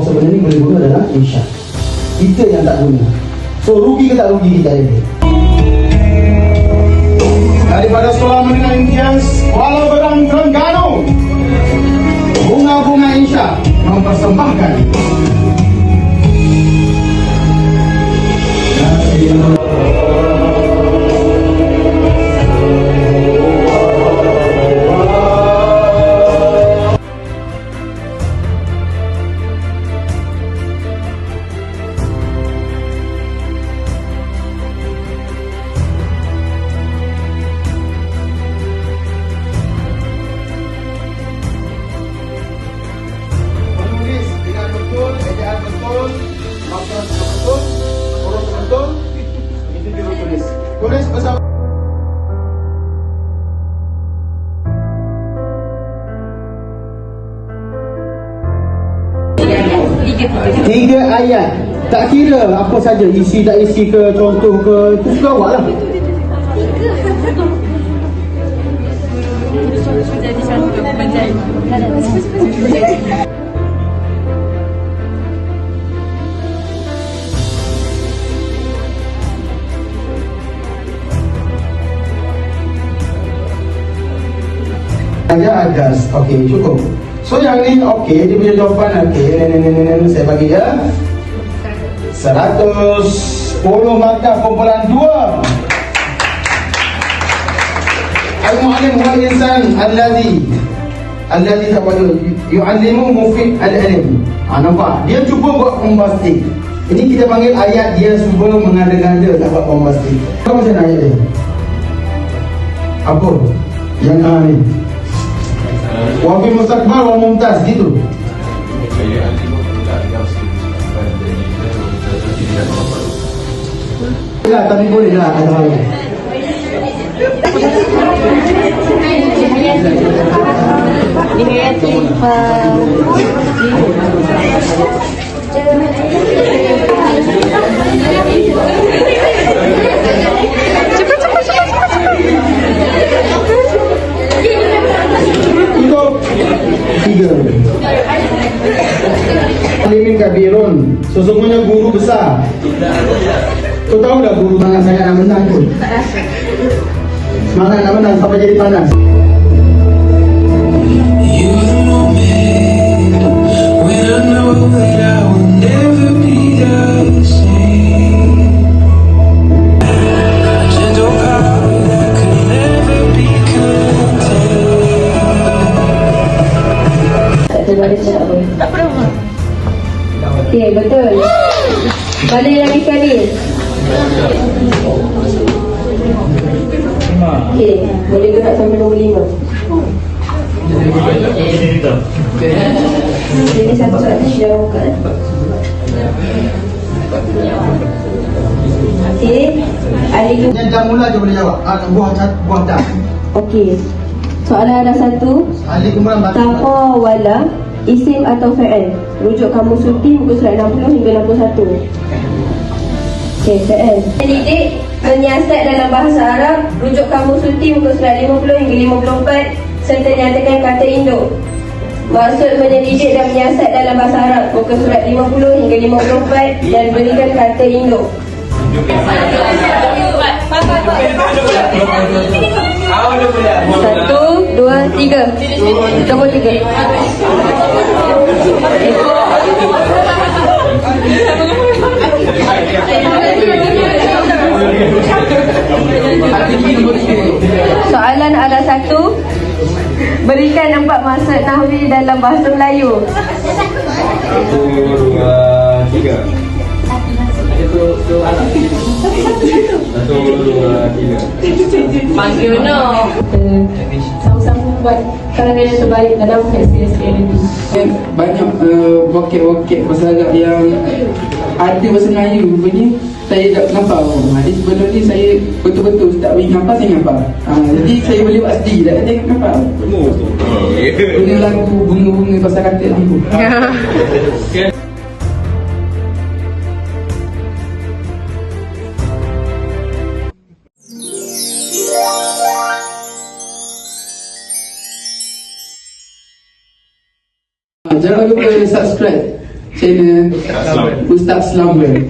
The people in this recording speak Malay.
sebenarnya boleh guna adalah Insya. Kita yang tak guna. So rugi ke tak rugi kita ini? daripada sekolah menengah imtiaz Kuala Berang Terengganu bunga-bunga Insya mempersembahkan menulis Tiga ayat. Tak kira apa saja isi tak isi ke contoh ke itu suka awak lah. Saya adas. Okey, cukup. So yang ni okey, dia punya jawapan okey. Saya bagi ya. 110 markah kumpulan 2. Al-mu'allim huwa insan alladhi tawaddu yu'allimu mufid al-ilm. Ha, nampak? Dia cuba buat bombastik. Ini kita panggil ayat dia cuba mengada-ngada nak buat bombastik. Apa macam ayat dia? Apa? Yang A ni. Wa fi mustaqbal wa mumtaz gitu. Ya, tapi boleh lah ada hal. Itu kabirun Sesungguhnya guru besar. Kau tahu dah guru mana sangat nak menang pun? Semangat nak menang sampai jadi panas. Tak terbaris tak apa. Tak apa. Okey, betul. Mana lagi sekali? Okey, boleh gerak sampai nombor lima. Jadi satu satu jauh kan? Okey, Ali Yang dah mula je boleh jawab ah, Buah cat, buah dah Okey. Soalan ada satu. Ali kemudian batu Tafa wala isim atau fa'il. Rujuk kamu suti muka surat 60 hingga 61. Okey, fa'il. Pendidik menyiasat dalam bahasa Arab rujuk kamu suti muka surat 50 hingga 54 serta nyatakan kata induk. Maksud menyelidik dan menyiasat dalam bahasa Arab muka surat 50 hingga 54 dan berikan kata induk. Satu, dua, tiga. Nombor tiga. Soalan ada satu. Berikan empat maksud nahwi dalam bahasa Melayu. Satu, dua, tiga. Satu, dua, tiga. panggil no. Sama-sama buat kerana yang terbaik dalam SPSK ini. banyak uh, wakil-wakil bahasa Arab yang ada bahasa Melayu rupanya saya tak nampak jadi sebelum ni saya betul-betul tak boleh nampak saya nampak ha, jadi saya boleh buat sendiri tak tengok nampak guna lagu bunga-bunga pasal kata lampu Jangan lupa subscribe channel Ustaz Slumber.